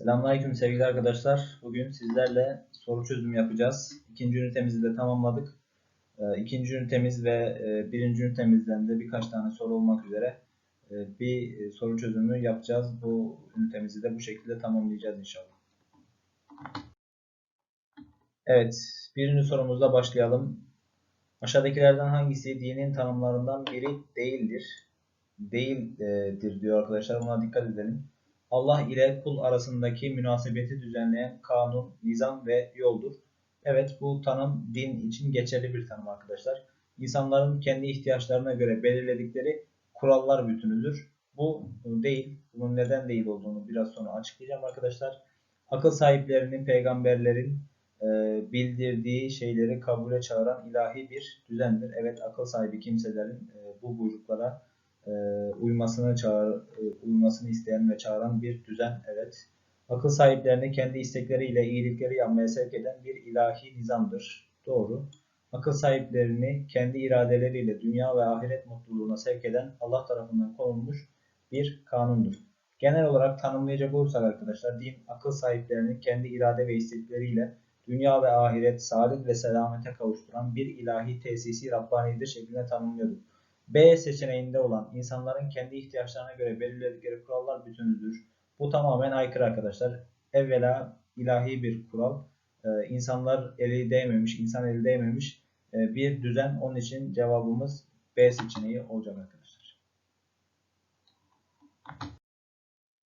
Selamünaleyküm sevgili arkadaşlar. Bugün sizlerle soru çözümü yapacağız. İkinci ünitemizi de tamamladık. Ee, İkinci ünitemiz ve e, birinci ünitemizden de birkaç tane soru olmak üzere e, bir e, soru çözümü yapacağız. Bu ünitemizi de bu şekilde tamamlayacağız inşallah. Evet, birinci sorumuzla başlayalım. Aşağıdakilerden hangisi dinin tanımlarından biri değildir? Değildir diyor arkadaşlar. Buna dikkat edelim. Allah ile kul arasındaki münasebeti düzenleyen kanun, nizam ve yoldur. Evet bu tanım din için geçerli bir tanım arkadaşlar. İnsanların kendi ihtiyaçlarına göre belirledikleri kurallar bütünüdür. Bu değil. Bunun neden değil olduğunu biraz sonra açıklayacağım arkadaşlar. Akıl sahiplerinin, peygamberlerin e, bildirdiği şeyleri kabule çağıran ilahi bir düzendir. Evet akıl sahibi kimselerin e, bu buyruklara e, uymasını çağır, e, uymasını isteyen ve çağıran bir düzen evet. Akıl sahiplerini kendi istekleriyle iyilikleri yapmaya sevk eden bir ilahi nizamdır. Doğru. Akıl sahiplerini kendi iradeleriyle dünya ve ahiret mutluluğuna sevk eden Allah tarafından konulmuş bir kanundur. Genel olarak tanımlayacak olursak arkadaşlar din akıl sahiplerini kendi irade ve istekleriyle dünya ve ahiret, saadet ve selamete kavuşturan bir ilahi tesisi Rabbani'dir şeklinde tanımlıyordur. B seçeneğinde olan insanların kendi ihtiyaçlarına göre belirledikleri kurallar bütünüdür. Bu tamamen aykırı arkadaşlar. Evvela ilahi bir kural. Ee, insanlar eli değmemiş, insan eli değmemiş e, bir düzen. Onun için cevabımız B seçeneği olacak arkadaşlar.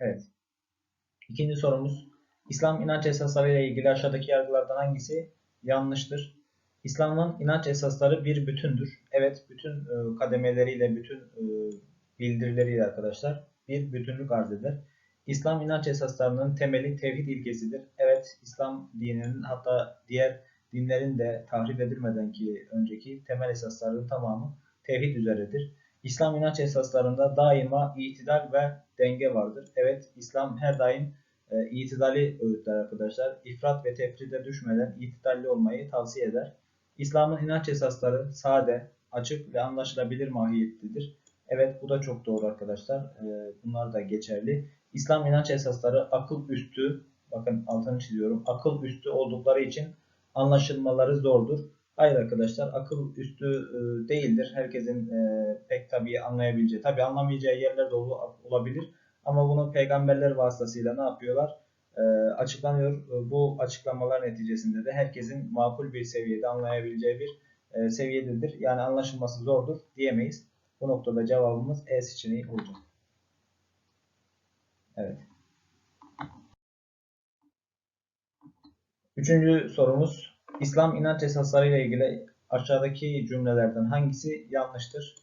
Evet. İkinci sorumuz. İslam inanç esasları ile ilgili aşağıdaki yargılardan hangisi yanlıştır? İslam'ın inanç esasları bir bütündür. Evet, bütün e, kademeleriyle, bütün e, bildirileriyle arkadaşlar bir bütünlük arz eder. İslam inanç esaslarının temeli tevhid ilkesidir. Evet, İslam dininin hatta diğer dinlerin de tahrip edilmeden ki önceki temel esaslarının tamamı tevhid üzeredir. İslam inanç esaslarında daima itidal ve denge vardır. Evet, İslam her daim e, itidali öğütler arkadaşlar. İfrat ve tefride düşmeden itidalli olmayı tavsiye eder. İslam'ın inanç esasları sade, açık ve anlaşılabilir mahiyettedir. Evet bu da çok doğru arkadaşlar. Ee, bunlar da geçerli. İslam inanç esasları akıl üstü, bakın altını çiziyorum, akıl üstü oldukları için anlaşılmaları zordur. Hayır arkadaşlar akıl üstü e, değildir. Herkesin e, pek tabii anlayabileceği, tabii anlamayacağı yerler de olabilir. Ama bunu peygamberler vasıtasıyla ne yapıyorlar? E, açıklanıyor. E, bu açıklamalar neticesinde de herkesin makul bir seviyede anlayabileceği bir e, seviyededir. Yani anlaşılması zordur diyemeyiz. Bu noktada cevabımız E seçeneği olacak. Evet. Üçüncü sorumuz. İslam inanç esasları ile ilgili aşağıdaki cümlelerden hangisi yanlıştır?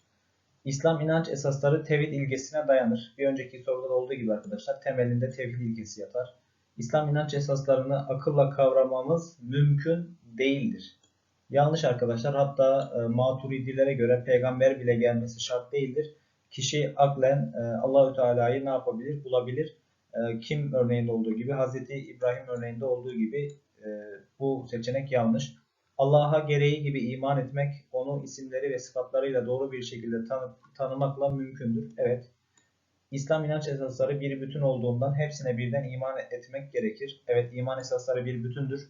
İslam inanç esasları tevhid ilgesine dayanır. Bir önceki soruda olduğu gibi arkadaşlar temelinde tevhid ilgesi yatar. İslam inanç esaslarını akılla kavramamız mümkün değildir. Yanlış arkadaşlar. Hatta e, maturidilere göre peygamber bile gelmesi şart değildir. Kişi aklen e, Allahü Teala'yı ne yapabilir? Bulabilir. E, kim örneğinde olduğu gibi, Hazreti İbrahim örneğinde olduğu gibi e, bu seçenek yanlış. Allah'a gereği gibi iman etmek, onu isimleri ve sıfatlarıyla doğru bir şekilde tanı tanımakla mümkündür. Evet, İslam inanç esasları bir bütün olduğundan hepsine birden iman etmek gerekir. Evet iman esasları bir bütündür.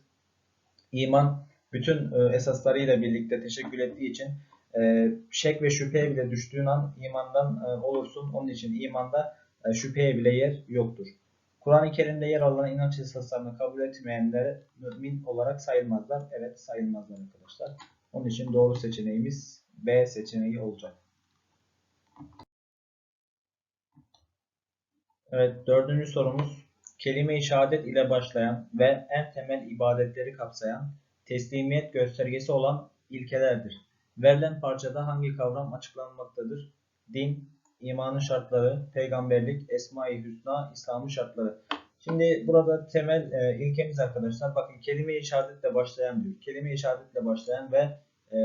İman bütün e, esaslarıyla birlikte teşekkül ettiği için e, şek ve şüpheye bile düştüğün an imandan e, olursun. Onun için imanda şüpheye bile yer yoktur. Kur'an-ı Kerim'de yer alan inanç esaslarını kabul etmeyenler mümin olarak sayılmazlar. Evet sayılmazlar arkadaşlar. Onun için doğru seçeneğimiz B seçeneği olacak. Evet, dördüncü sorumuz. Kelime-i şehadet ile başlayan ve en temel ibadetleri kapsayan, teslimiyet göstergesi olan ilkelerdir. Verilen parçada hangi kavram açıklanmaktadır? Din, imanın şartları, peygamberlik, esma-i hüsna, İslam'ın şartları. Şimdi burada temel e, ilkemiz arkadaşlar, bakın kelime-i şehadetle başlayan diyor. Kelime-i şehadetle başlayan ve e,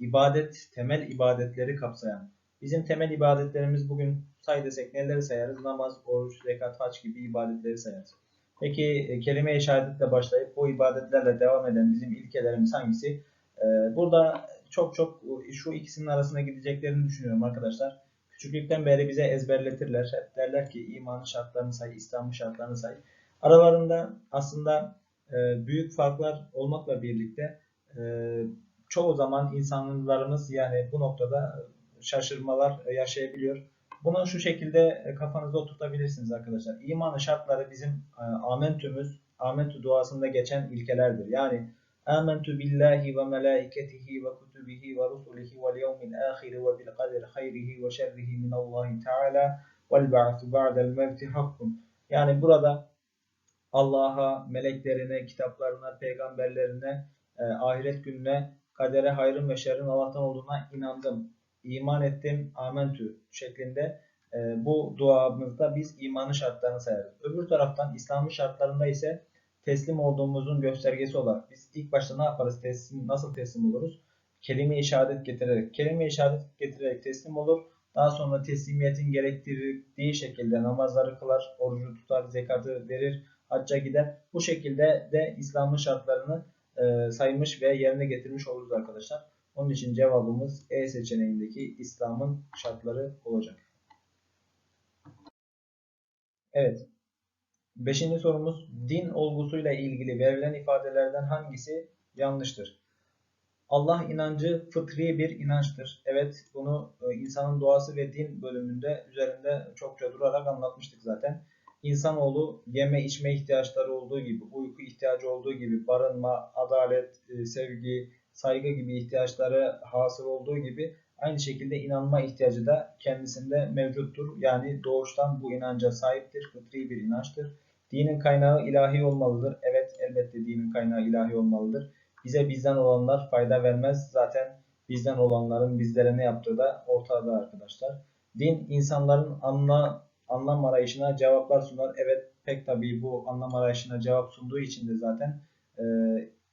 ibadet, temel ibadetleri kapsayan. Bizim temel ibadetlerimiz bugün say desek neleri sayarız? Namaz, oruç, zekat, haç gibi ibadetleri sayarız. Peki e, kelime-i şehadetle başlayıp bu ibadetlerle devam eden bizim ilkelerimiz hangisi? Ee, burada çok çok şu ikisinin arasına gideceklerini düşünüyorum arkadaşlar. Küçüklükten beri bize ezberletirler. Hep derler ki imanın şartlarını say, İslam'ın şartlarını say. Aralarında aslında e, büyük farklar olmakla birlikte e, çoğu zaman insanlarımız yani bu noktada şaşırmalar yaşayabiliyor. Bunu şu şekilde e, kafanıza oturtabilirsiniz arkadaşlar. İmanın şartları bizim e, amentümüz, amentü duasında geçen ilkelerdir. Yani amentu billahi ve melaiketihi ve kutubihi ve rusulihi ve yevmil ahiri ve bil kadir hayrihi ve şerrihi minallahi teala vel ba'su ba'del mevti hakkun. Yani burada Allah'a, meleklerine, kitaplarına, peygamberlerine, e, ahiret gününe, kadere, hayrın ve şerrin Allah'tan olduğuna inandım, iman ettim, amentü şeklinde e, bu duamızda biz imanın şartlarını sayarız. Öbür taraftan İslam'ın şartlarında ise teslim olduğumuzun göstergesi olarak biz ilk başta ne yaparız? Teslim, nasıl teslim oluruz? Kelime-i şehadet getirerek, kelime-i şehadet getirerek teslim olur. Daha sonra teslimiyetin gerektirdiği şekilde namazları kılar, orucu tutar, zekatı verir, hacca gider. Bu şekilde de İslam'ın şartlarını e, saymış ve yerine getirmiş oluruz arkadaşlar. Onun için cevabımız E seçeneğindeki İslam'ın şartları olacak. Evet. Beşinci sorumuz din olgusuyla ilgili verilen ifadelerden hangisi yanlıştır? Allah inancı fıtri bir inançtır. Evet bunu e, insanın doğası ve din bölümünde üzerinde çokça durarak anlatmıştık zaten. İnsanoğlu yeme içme ihtiyaçları olduğu gibi, uyku ihtiyacı olduğu gibi, barınma, adalet, e, sevgi, saygı gibi ihtiyaçları hasıl olduğu gibi aynı şekilde inanma ihtiyacı da kendisinde mevcuttur. Yani doğuştan bu inanca sahiptir, fıtri bir inançtır. Dinin kaynağı ilahi olmalıdır. Evet elbette dinin kaynağı ilahi olmalıdır. Bize bizden olanlar fayda vermez. Zaten bizden olanların bizlere ne yaptığı da ortada arkadaşlar. Din insanların anla, anlam arayışına cevaplar sunar. Evet pek tabii bu anlam arayışına cevap sunduğu için de zaten e,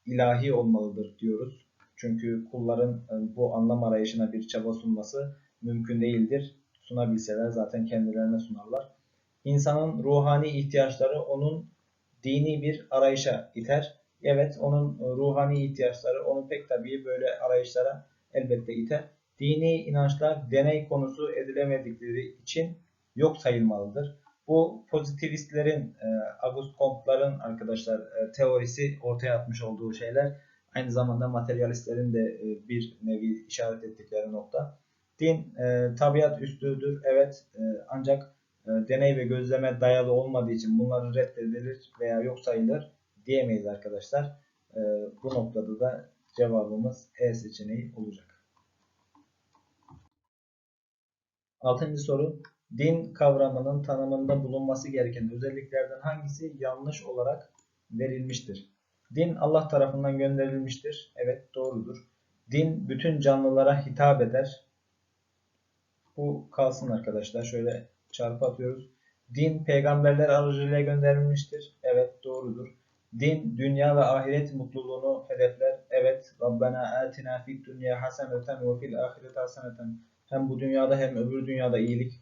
ilahi olmalıdır diyoruz. Çünkü kulların e, bu anlam arayışına bir çaba sunması mümkün değildir. Sunabilseler zaten kendilerine sunarlar. İnsanın ruhani ihtiyaçları onun dini bir arayışa iter. Evet onun ruhani ihtiyaçları onu pek tabii böyle arayışlara elbette iter. Dini inançlar deney konusu edilemedikleri için yok sayılmalıdır. Bu pozitivistlerin, e, Auguste Comte'ların arkadaşlar e, teorisi ortaya atmış olduğu şeyler aynı zamanda materyalistlerin de e, bir nevi işaret ettikleri nokta. Din e, tabiat üstüdür evet e, ancak deney ve gözleme dayalı olmadığı için bunları reddedilir veya yok sayılır diyemeyiz arkadaşlar. Bu noktada da cevabımız E seçeneği olacak. Altıncı soru. Din kavramının tanımında bulunması gereken özelliklerden hangisi yanlış olarak verilmiştir? Din Allah tarafından gönderilmiştir. Evet doğrudur. Din bütün canlılara hitap eder. Bu kalsın arkadaşlar. Şöyle çarpı atıyoruz. Din peygamberler aracılığıyla gönderilmiştir. Evet doğrudur. Din dünya ve ahiret mutluluğunu hedefler. Evet. Rabbena atina fid dünya haseneten ve fil ahireti haseneten. Hem bu dünyada hem öbür dünyada iyilik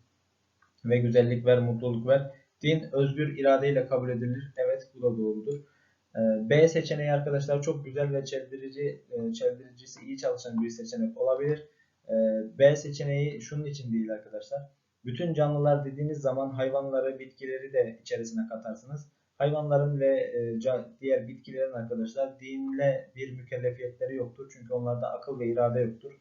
ve güzellik ver, mutluluk ver. Din özgür iradeyle kabul edilir. Evet bu da doğrudur. Ee, B seçeneği arkadaşlar çok güzel ve çeldirici, e, çeldiricisi iyi çalışan bir seçenek olabilir. Ee, B seçeneği şunun için değil arkadaşlar. Bütün canlılar dediğiniz zaman hayvanları, bitkileri de içerisine katarsınız. Hayvanların ve e, diğer bitkilerin arkadaşlar dinle bir mükellefiyetleri yoktur. Çünkü onlarda akıl ve irade yoktur.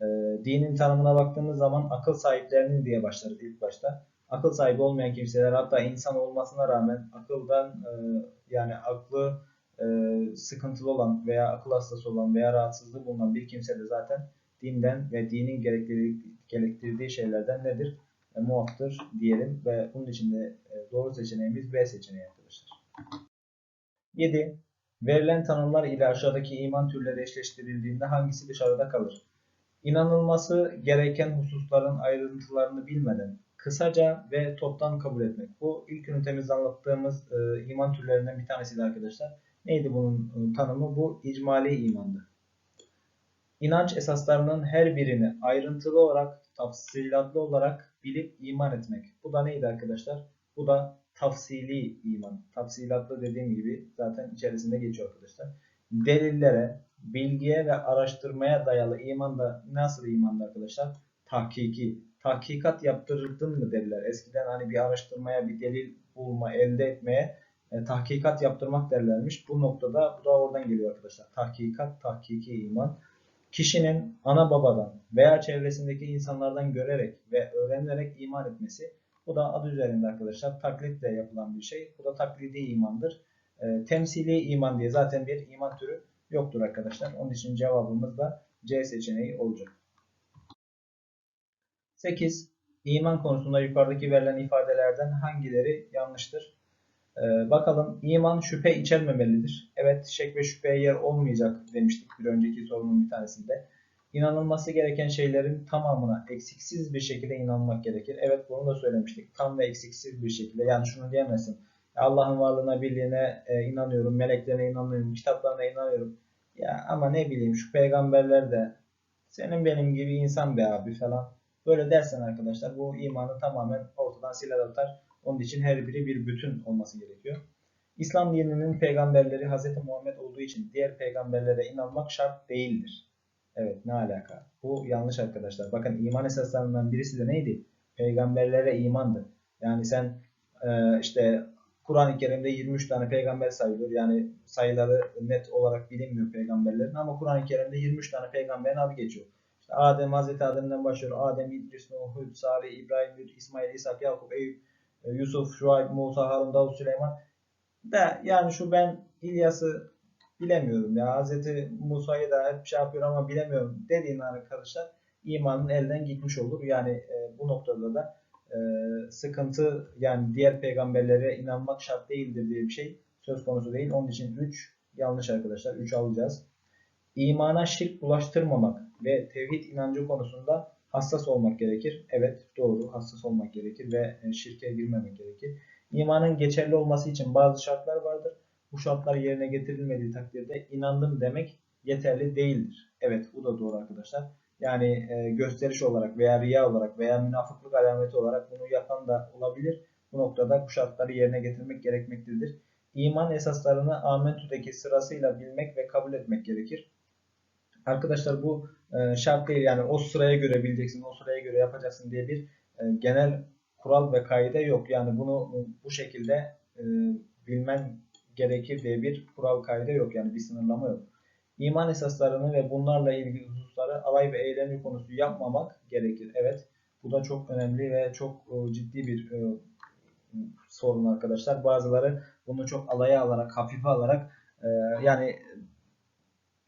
Ee, dinin tanımına baktığımız zaman akıl sahiplerinin diye başlarız ilk başta. Akıl sahibi olmayan kimseler hatta insan olmasına rağmen akıldan e, yani aklı e, sıkıntılı olan veya akıl hastası olan veya rahatsızlığı bulunan bir kimse de zaten dinden ve dinin gerektirdiği, şeylerden nedir? E, muaftır diyelim ve bunun için de e, doğru seçeneğimiz B seçeneği arkadaşlar. 7. Verilen tanımlar ile aşağıdaki iman türleri eşleştirildiğinde hangisi dışarıda kalır? İnanılması gereken hususların ayrıntılarını bilmeden kısaca ve toptan kabul etmek. Bu ilk ünitemizde anlattığımız e, iman türlerinden bir tanesiydi arkadaşlar. Neydi bunun e, tanımı? Bu icmali imandı. İnanç esaslarının her birini ayrıntılı olarak, tafsilatlı olarak bilip iman etmek. Bu da neydi arkadaşlar? Bu da tafsili iman. Tafsilatlı dediğim gibi zaten içerisinde geçiyor arkadaşlar. Delillere, bilgiye ve araştırmaya dayalı iman da nasıl imandı arkadaşlar? Tahkiki. Tahkikat yaptırıldın mı derler. Eskiden hani bir araştırmaya, bir delil bulma, elde etmeye e, tahkikat yaptırmak derlermiş. Bu noktada bu da oradan geliyor arkadaşlar. Tahkikat, tahkiki iman. Kişinin ana babadan veya çevresindeki insanlardan görerek ve öğrenerek iman etmesi. Bu da adı üzerinde arkadaşlar taklitle yapılan bir şey. Bu da taklidi imandır. E, temsili iman diye zaten bir iman türü yoktur arkadaşlar. Onun için cevabımız da C seçeneği olacak. 8. İman konusunda yukarıdaki verilen ifadelerden hangileri yanlıştır? Ee, bakalım iman şüphe içermemelidir. Evet şek ve şüpheye yer olmayacak demiştik bir önceki sorunun bir tanesinde. İnanılması gereken şeylerin tamamına eksiksiz bir şekilde inanmak gerekir. Evet bunu da söylemiştik. Tam ve eksiksiz bir şekilde. Yani şunu diyemezsin. Allah'ın varlığına, birliğine e, inanıyorum, meleklerine inanıyorum, kitaplarına inanıyorum. Ya ama ne bileyim şu peygamberler de senin benim gibi insan be abi falan. Böyle dersen arkadaşlar bu imanı tamamen ortadan siler atar. Onun için her biri bir bütün olması gerekiyor. İslam dininin peygamberleri Hz. Muhammed olduğu için diğer peygamberlere inanmak şart değildir. Evet ne alaka? Bu yanlış arkadaşlar. Bakın iman esaslarından birisi de neydi? Peygamberlere imandı. Yani sen e, işte Kur'an-ı Kerim'de 23 tane peygamber sayılıyor. Yani sayıları net olarak bilinmiyor peygamberlerin ama Kur'an-ı Kerim'de 23 tane peygamberin adı geçiyor. Adem, Hazreti Adem'den başlıyor. Adem, İdris, Nuh, Hud, Salih, İbrahim, Hud, İsmail, İshak, Yakup, Eyüp, e, Yusuf, Şuayb, Musa, Harun, Davud, Süleyman. Da yani şu ben İlyas'ı bilemiyorum ya. Hazreti Musa'yı da hep şey yapıyor ama bilemiyorum dediğin arkadaşlar imanın elden gitmiş olur. Yani e, bu noktada da e, sıkıntı yani diğer peygamberlere inanmak şart değildir diye bir şey söz konusu değil. Onun için 3 yanlış arkadaşlar. 3 alacağız. İmana şirk bulaştırmamak ve tevhid inancı konusunda hassas olmak gerekir. Evet doğru hassas olmak gerekir ve e, şirke girmemek gerekir. İmanın geçerli olması için bazı şartlar vardır. Bu şartlar yerine getirilmediği takdirde inandım demek yeterli değildir. Evet bu da doğru arkadaşlar. Yani e, gösteriş olarak veya riya olarak veya münafıklık alameti olarak bunu yapan da olabilir. Bu noktada bu şartları yerine getirmek gerekmektedir. İman esaslarını Amentu'daki sırasıyla bilmek ve kabul etmek gerekir. Arkadaşlar bu e, şart değil yani o sıraya göre bileceksin, o sıraya göre yapacaksın diye bir e, genel kural ve kaide yok. Yani bunu bu şekilde e, bilmen gerekir diye bir kural kaide yok. Yani bir sınırlama yok. İman esaslarını ve bunlarla ilgili hususları alay ve eğlence konusu yapmamak gerekir. Evet bu da çok önemli ve çok ciddi bir sorun arkadaşlar. Bazıları bunu çok alaya alarak, hafife alarak yani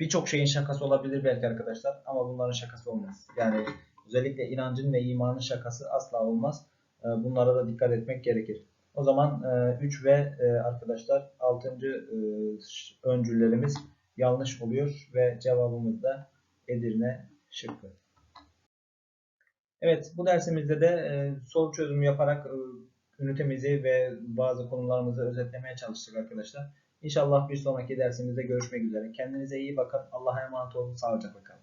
birçok şeyin şakası olabilir belki arkadaşlar ama bunların şakası olmaz. Yani özellikle inancın ve imanın şakası asla olmaz. Ee, bunlara da dikkat etmek gerekir. O zaman 3 e, ve e, arkadaşlar 6. E, öncüllerimiz yanlış oluyor ve cevabımız da Edirne şıkkı. Evet bu dersimizde de soru çözümü yaparak ünitemizi ve bazı konularımızı özetlemeye çalıştık arkadaşlar. İnşallah bir sonraki dersimizde görüşmek üzere. Kendinize iyi bakın. Allah'a emanet olun. Sağlıcakla kalın.